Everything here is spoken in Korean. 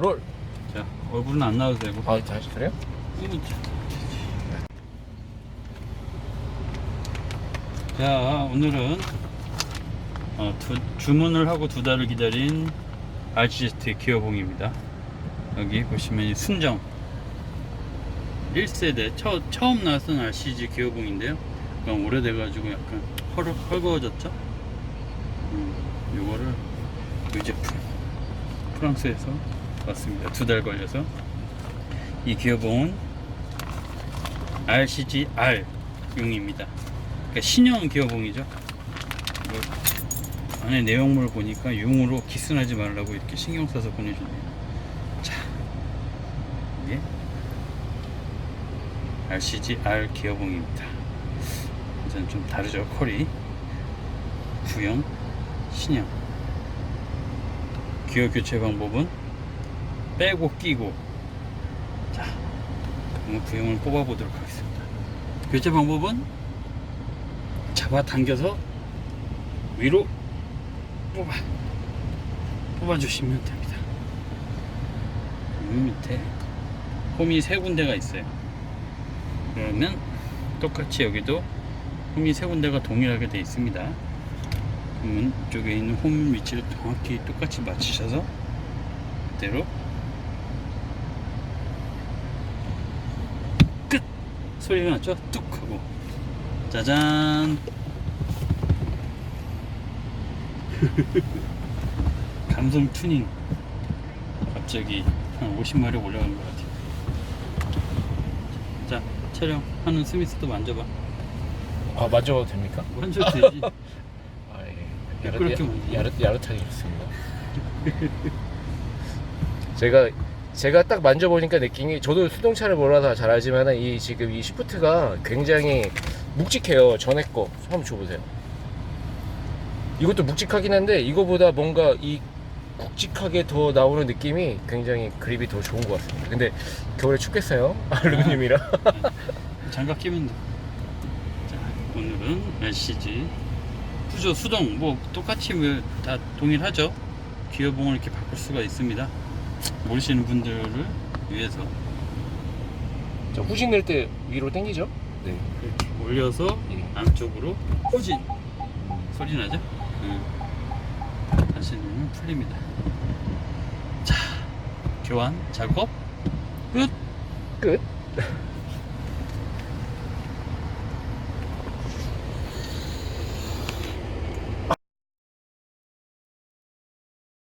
롤. 자, 얼굴은 안 나와도 되고. 아, 그래요? 음, 자, 자, 오늘은 어, 두- 주문을 하고 두 달을 기다린 RCST 기어봉입니다. 여기 보시면 이 순정 1세대 처, 처음 나왔던 RCG 기어봉인데요. 그럼 오래돼가지고 약간 헐, 헐거워졌죠? 음, 요거를 이 제품 프랑스에서 왔습니다. 두 달 걸려서 이 기어봉은 RCG-R용입니다. 그러니까 신형 기어봉이죠. 이거 안에 내용물 보니까 융으로 기스나지 말라고 이렇게 신경 써서 보내주네요. 자, 이게 RCG-R 기어봉입니다. 이제는 좀 다르죠, 컬이. 구형, 신형. 기어 교체 방법은 빼고 끼고 자, 그럼 구형을 뽑아 보도록 하겠습니다. 교체 방법은 잡아당겨서 위로 뽑아 뽑아 주시면 됩니다. 이 밑에 홈이 세 군데가 있어요. 그러면 똑같이 여기도 홈이 세 군데가 동일하게 되어 있습니다. 그러면 이쪽에 있는 홈 위치를 정확히 똑같이 맞추셔서 그대로 소리가 났죠? 뚝 하고 짜잔 감성 튜닝 갑자기 한 50마력 올라간 것 같아요 자 촬영 하는 스미스도 만져봐 아, 만져봐도 됩니까? 만져도 되지 아, 예. 야릇, 야릇하게 좋습니다. 제가 제가 딱 만져보니까 게 저도 수동차를 몰라서 잘 알지만 이 지금 이 시프트가 굉장히 묵직해요. 전에 거 한번 줘보세요. 이것도 묵직하긴 한데 이거보다 뭔가 이 굵직하게 더 나오는 느낌이 굉장히 그립이 더 좋은 것 같습니다. 근데 겨울에 춥겠어요? 알루미늄이라. 장갑 끼면 돼. 자, 오늘은 LCG 푸조 수동 뭐 똑같이 뭐다 동일하죠. 기어봉을 이렇게 바꿀 수가 있습니다. 모르시는 분들을 위해서 저 후진 낼때 위로 당기죠? 네. 이렇게 올려서 예. 안쪽으로 후진 소리 나죠? 응. 다시 누르면 풀립니다. 자, 교환 작업 끝. 끝.